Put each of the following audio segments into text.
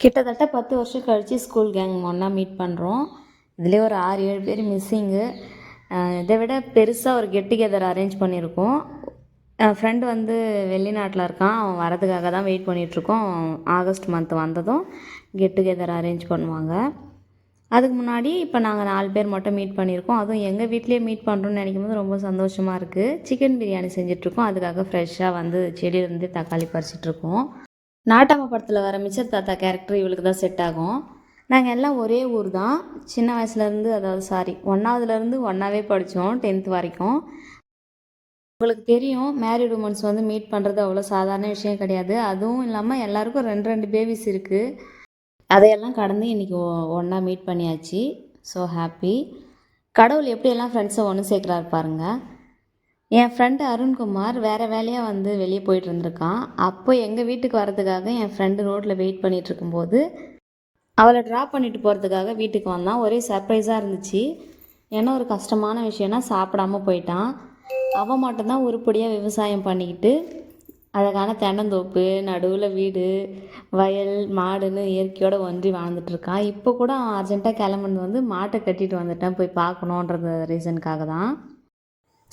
கிட்டத்தட்ட பத்து வருஷம் கழித்து ஸ்கூல் கேங் ஒன்றா மீட் பண்ணுறோம் இதுலேயே ஒரு ஆறு ஏழு பேர் மிஸ்ஸிங்கு இதை விட பெருசாக ஒரு கெட் டுகெதர் அரேஞ்ச் பண்ணியிருக்கோம். ஃப்ரெண்டு வந்து வெளிநாட்டில் இருக்கான். அவன் வரதுக்காக தான் வெயிட் பண்ணிகிட்ருக்கோம் ஆகஸ்ட் மந்த் வந்ததும் கெட் டுகெதர் அரேஞ்ச் பண்ணுவாங்க. அதுக்கு முன்னாடி இப்போ நாங்கள் நாலு பேர் மட்டும் மீட் பண்ணியிருக்கோம். அதுவும் எங்கள் வீட்லேயே மீட் பண்ணுறோன்னு நினைக்கும் போது ரொம்ப சந்தோஷமாக இருக்குது சிக்கன் பிரியாணி செஞ்சிட்ருக்கோம் அதுக்காக ஃப்ரெஷ்ஷாக வந்து செடியிலேருந்து தக்காளி பறிச்சிட்ருக்கோம் நாட்டாம படத்தில் வர மிச்சர் தாத்தா கேரக்டர் இவளுக்கு தான் செட் ஆகும். நாங்கள் எல்லாம் ஒரே ஊர் தான் சின்ன வயசுலேருந்து அதாவது சாரி ஒன்றாவதுலேருந்து ஒன்றாவே படித்தோம் டென்த் வரைக்கும். உங்களுக்கு தெரியும் மேரிட் உமன்ஸ் வந்து மீட் பண்ணுறது அவ்வளோ சாதாரண விஷயம் கிடையாது. அதுவும் இல்லாமல் எல்லாருக்கும் ரெண்டு ரெண்டு பேபிஸ் இருக்குது அதையெல்லாம் கடந்து இன்றைக்கி ஒன்றா மீட் பண்ணியாச்சு. ஸோ ஹாப்பி கடவுள் எப்படியெல்லாம் ஃப்ரெண்ட்ஸை ஒன்று சேர்க்குறாரு பாருங்கள் என் ஃப்ரெண்டு அருண்குமார் வேறு வேலையாக வந்து வெளியே போயிட்டு இருந்திருக்கான். அப்போ எங்கள் வீட்டுக்கு வரதுக்காக என் ஃப்ரெண்டு ரோட்டில் வெயிட் பண்ணிகிட்டு இருக்கும்போது அவளை ட்ராப் பண்ணிட்டு போகிறதுக்காக வீட்டுக்கு வந்தான். ஒரே சர்ப்ரைஸாக இருந்துச்சு. ஏன்னா ஒரு கஷ்டமான விஷயம்னா சாப்பிடாம போயிட்டான். அவன் மட்டும்தான் உருப்படியாக விவசாயம் பண்ணிக்கிட்டு அழகான தென்னந்தோப்பு நடுவில் வீடு வயல் மாடுன்னு இயற்கையோடு ஒன்றி வாழ்ந்துட்டுருக்கான் இப்போ கூட அவன் அர்ஜென்ட்டாக கிளம்புனது வந்து மாட்டை கட்டிட்டு வந்துட்டேன். போய் பார்க்கணுன்றது ரீசனுக்காக தான்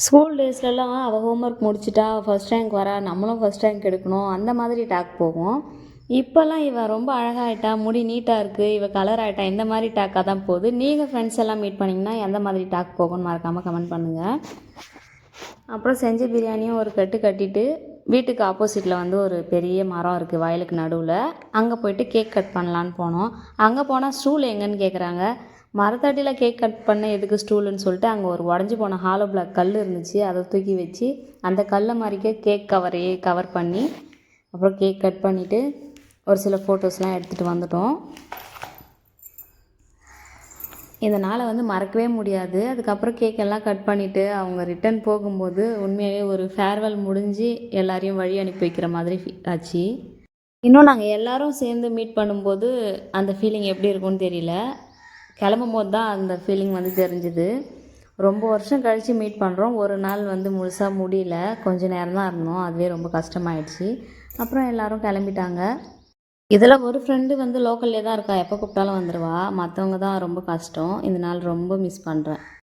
ஸ்கூல் டேஸ்லலாம் அவள் ஹோம்ஒர்க் முடிச்சிட்டா ஃபஸ்ட் ரேங்க் வரா நம்மளும் ஃபஸ்ட் ரேங்க் எடுக்கணும் அந்த மாதிரி டாக் போகும். இப்போல்லாம் இவன் ரொம்ப அழகாகிட்டா முடி நீட்டாக இருக்குது இவள் கலர் ஆகிட்டா இந்த மாதிரி டாக்காக தான் போகுது. நீங்கள் ஃப்ரெண்ட்ஸ் எல்லாம் மீட் பண்ணிங்கன்னா எந்த மாதிரி டாக் போகும்னு மறக்காமல் கமெண்ட் பண்ணுங்கள் அப்புறம் செஞ்ச பிரியாணியும் ஒரு கட்டு கட்டிட்டு வீட்டுக்கு ஆப்போசிட்டில் வந்து ஒரு பெரிய மரம் இருக்குது வயலுக்கு நடுவில். அங்கே போயிட்டு கேக் கட் பண்ணலான்னு போனோம். அங்கே போனால் ஸ்டூல் எங்கன்னு கேட்குறாங்க மரத்தாட்டியில் கேக் கட் பண்ண எதுக்கு ஸ்டூலுன்னு சொல்லிட்டு அங்கே ஒரு உடஞ்சி போன ஹாலோ பிளாக் கல் இருந்துச்சு. அதை தூக்கி வச்சு அந்த கல்லை மாதிரிக்கே கேக் கவரையே கவர் பண்ணி அப்புறம் கேக் கட் பண்ணிவிட்டு ஒரு சில ஃபோட்டோஸ்லாம் எடுத்துகிட்டு வந்துட்டோம். இந்த நாளை வந்து மறக்கவே முடியாது. அதுக்கப்புறம் கேக் எல்லாம் கட் பண்ணிவிட்டு அவங்க ரிட்டர்ன் போகும்போது உண்மையாகவே ஒரு ஃபேர்வெல் முடிஞ்சு எல்லாரையும் வழி அனுப்பி வைக்கிற மாதிரி ஆச்சு. இன்னும் நாங்கள் எல்லோரும் சேர்ந்து மீட் பண்ணும்போது அந்த ஃபீலிங் எப்படி இருக்கும்னு தெரியல. கிளம்பும் போது தான் அந்த ஃபீலிங் வந்து தெரிஞ்சுது. ரொம்ப வருஷம் கழித்து மீட் பண்ணுறோம் ஒரு நாள் வந்து முழுசாக முடியல. கொஞ்ச நேரம் தான் இருந்தோம். அதுவே ரொம்ப கஷ்டமாயிடுச்சு. அப்புறம் எல்லோரும் கிளம்பிட்டாங்க. இதில் ஒரு ஃப்ரெண்டு வந்து லோக்கல்லே தான் இருக்கா? எப்போ கூப்பிட்டாலும் வந்துடுவா மற்றவங்க தான் ரொம்ப கஷ்டம். இந்த நாள் ரொம்ப மிஸ் பண்ணுறேன்